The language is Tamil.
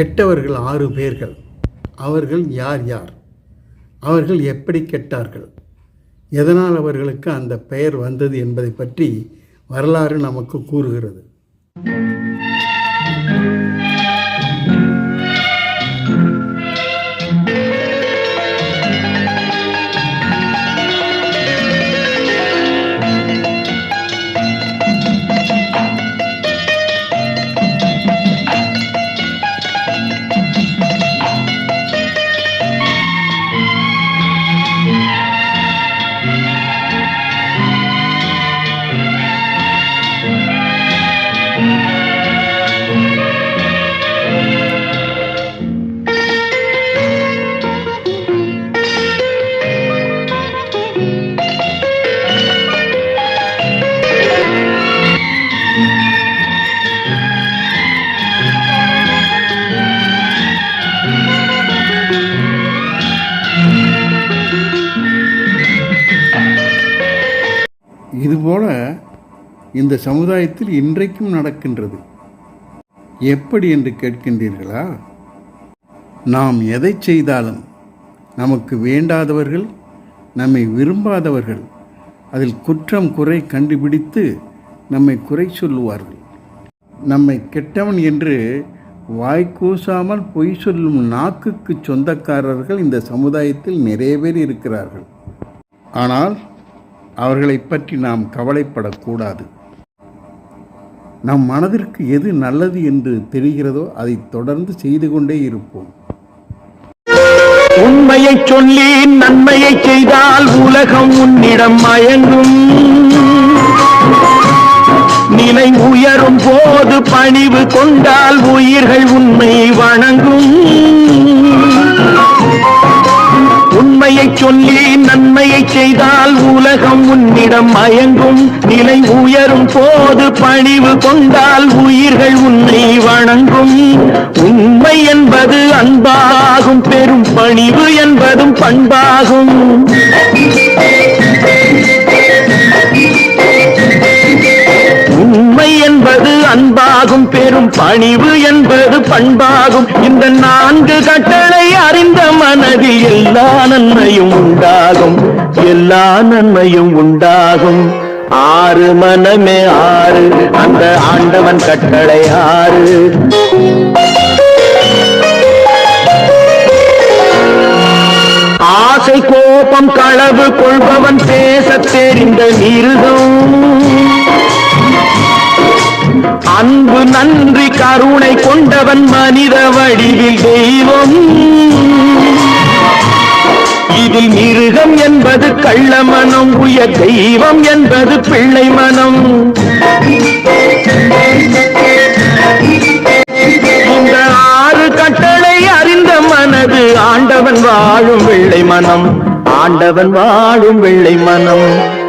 கெட்டவர்கள் ஆறு பேர்கள். அவர்கள் யார் யார்? அவர்கள் எப்படி கெட்டார்கள்? எதனால் அவர்களுக்கு அந்த பெயர் வந்தது என்பதை பற்றி வரலாறு நமக்கு கூறுகிறது. இதுபோல இந்த சமுதாயத்தில் இன்றைக்கும் நடக்கின்றது. எப்படி என்று கேட்கின்றீர்களா? நாம் எதை செய்தாலும் நமக்கு வேண்டாதவர்கள் நம்மை விரும்பாதவர்கள் அதில் குற்றம் குறை கண்டுபிடித்து நம்மை குறை சொல்லுவார்கள். நம்மை கெட்டவன் என்று வாய் கூசாமல் பொய் சொல்லும் நாக்குக்கு சொந்தக்காரர்கள் இந்த சமுதாயத்தில் நிறைய பேர் இருக்கிறார்கள். ஆனால் அவர்களை பற்றி நாம் கவலைப்படக்கூடாது. நம் மனதிற்கு எது நல்லது என்று தெரிகிறதோ அதை தொடர்ந்து செய்து கொண்டே இருப்போம். உண்மையை சொல்லி நன்மையை செய்தால் உலகம் உன்னிடம் மயங்கும். நிலை உயரும் போது பணிவு கொண்டால் உயிர்கள் உண்மை வணங்கும். உண்மையை சொல்லி பணியை செய்தால் உலகம் உன்னிடம் மயங்கும். நிலை உயரும் போது பணிவு கொண்டால் உயிர்கள் உன்னை வணங்கும். உண்மை என்பது அன்பாகும் பெரும் பணிவு என்பதும் பண்பாகும். உண்மை என்பது அன்பாகும் பெரும் பணிவு என்பது பண்பாகும். இந்த நான்கு கட்டளை அறிந்த மனதில் எல்லா நன்மையும் உண்டாகும். எல்லா நன்மையும் உண்டாகும். ஆறு மனமே ஆறு அந்த ஆண்டவன் கட்டளை ஆறு. ஆசை கோபம் களவு கொள்பவன் பேசத் தெரிந்த மிருகம். அன்பு நன்றி கருணை கொண்டவன் மனித வடிவில் தெய்வம். இதில் மிருகம் என்பது கள்ள மனம் உயர் தெய்வம் என்பது பிள்ளை மனம் இந்த ஆறு கட்டளை அறிந்த மனது ஆண்டவன் வாழும் வெள்ளை மனம் ஆண்டவன் வாழும் வெள்ளை மனம்